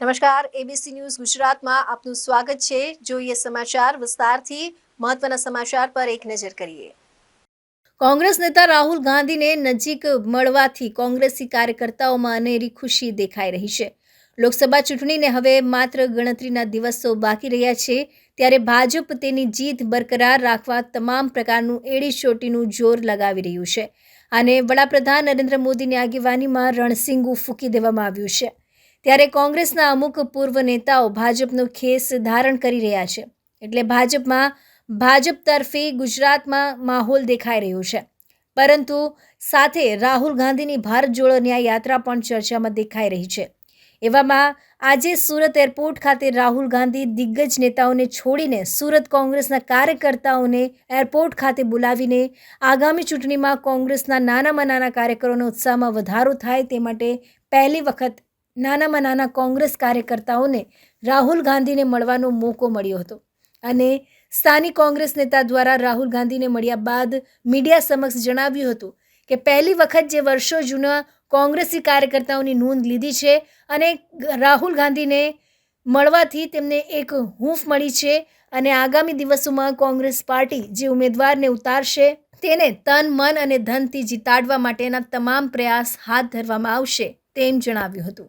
નમસ્કાર ABC news ગુજરાતમાં આપનું સ્વાગત છે. જોઈએ સમાચાર વિસ્તારથી. મહત્વના સમાચાર પર એક નજર કરીએ. કોંગ્રેસ નેતા રાહુલ ગાંધીને નજીક મળવાથી કોંગ્રેસી કાર્યકર્તાઓમાં અનેરી ખુશી દેખાઈ રહી છે. લોકસભા ચૂંટણીને હવે માત્ર ગણતરીના દિવસો બાકી રહ્યા છે, ત્યારે ભાજપ તેની જીત બરકરાર રાખવા તમામ પ્રકારનું એડી ચોટીનું જોર લગાવી રહ્યું છે. અને વડાપ્રધાન નરેન્દ્ર મોદીની આગેવાનીમાં રણસિંગુ ફૂંકી દેવામાં આવ્યું છે. ત્યારે કોંગ્રેસના અમુક પૂર્વ નેતાઓ ભાજપનો ખેસ ધારણ કરી રહ્યા છે. એટલે ભાજપમાં, ભાજપ તરફી ગુજરાતમાં માહોલ દેખાઈ રહ્યો છે. પરંતુ સાથે રાહુલ ગાંધીની ભારત જોડો ન્યાય યાત્રા પણ ચર્ચામાં દેખાઈ રહી છે. એવામાં આજે સુરત એરપોર્ટ ખાતે રાહુલ ગાંધી દિગ્ગજ નેતાઓને છોડીને સુરત કોંગ્રેસના કાર્યકર્તાઓને એરપોર્ટ ખાતે બોલાવીને આગામી ચૂંટણીમાં કોંગ્રેસના નાનામાં નાના કાર્યકરોનો ઉત્સાહમાં વધારો થાય તે માટે પહેલી વખત નાનામાં નાના કોંગ્રેસ કાર્યકર્તાઓને રાહુલ ગાંધીને મળવાનો મોકો મળ્યો હતો. અને સ્થાનિક કોંગ્રેસ નેતા દ્વારા રાહુલ ગાંધીને મળ્યા બાદ મીડિયા સમક્ષ જણાવ્યું હતું કે પહેલી વખત જે વર્ષો જૂના કોંગ્રેસી કાર્યકર્તાઓની નોંધ લીધી છે અને રાહુલ ગાંધીને મળવાથી તેમને એક હૂંફ મળી છે અને આગામી દિવસોમાં કોંગ્રેસ પાર્ટી જે ઉમેદવારને ઉતારશે તેને તન, મન અને ધનથી જીતાડવા માટેના તમામ પ્રયાસ હાથ ધરવામાં આવશે તેમ જણાવ્યું હતું.